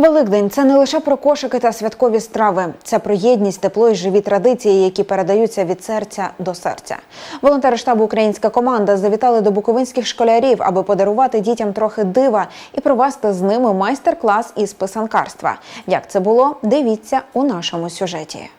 Великдень це не лише про кошики та святкові страви, це про єдність, тепло і живі традиції, які передаються від серця до серця. Волонтери штабу Українська команда завітали до буковинських школярів, аби подарувати дітям трохи дива і провести з ними майстер-клас із писанкарства. Як це було? Дивіться у нашому сюжеті.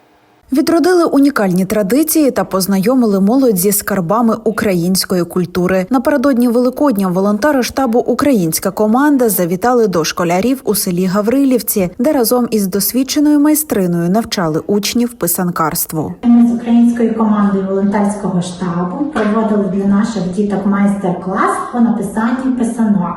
Відродили унікальні традиції та познайомили молодь зі скарбами української культури. Напередодні Великодня волонтери штабу Українська команда завітали до школярів у селі Гаврилівці, де разом із досвідченою майстриною навчали учнів писанкарству. Ми з українською командою волонтерського штабу проводили для наших діток майстер-клас по написанню писанок.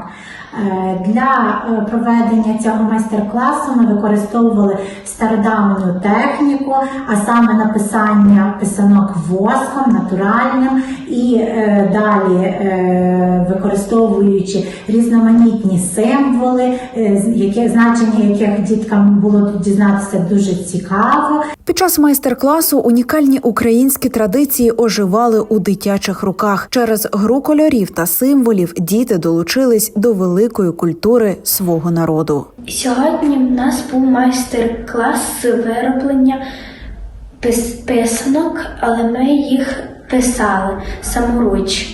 Е, Для е, проведення цього майстер-класу ми використовували стародавню техніку, а саме написання писанок воском натуральним і е, далі е, використовуючи різноманітні символи, е, з- яке значення яких діткам було дізнатися дуже цікаво. Під час майстер-класу унікальні українські традиції оживали у дитячих руках. Через гру кольорів та символів діти долучились до великої культури свого народу. Сьогодні в нас був майстер-клас з вироблення писанок, але ми їх писали саморуч.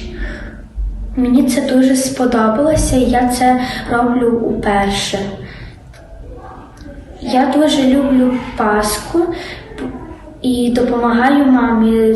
Мені це дуже сподобалося, і я це роблю уперше. Я дуже люблю Пасху і допомагаю мамі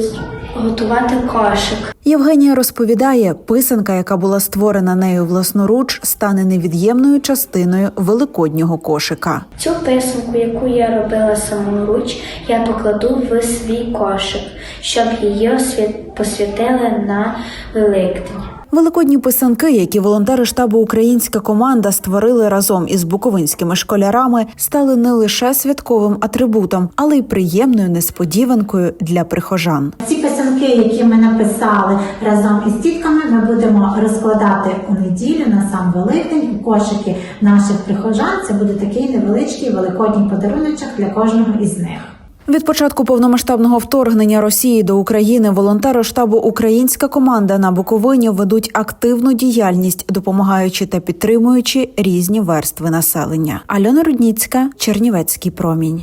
готувати кошик. Євгенія розповідає, писанка, яка була створена нею власноруч, стане невід'ємною частиною великоднього кошика. Цю писанку, яку я робила саморуч, я покладу в свій кошик, щоб її освят- посвятили на Великдень. Великодні писанки, які волонтери штабу Українська команда створили разом із буковинськими школярами, стали не лише святковим атрибутом, але й приємною несподіванкою для прихожан. Ці писанки, які ми написали разом із дітками, ми будемо розкладати у неділю на сам Великдень у кошики наших прихожан. Це буде такий невеличкий великодній подаруночок для кожного із них. Від початку повномасштабного вторгнення Росії до України волонтери штабу Українська команда на Буковині ведуть активну діяльність, допомагаючи та підтримуючи різні верстви населення. Альона Рудніцька, Чернівецький промінь.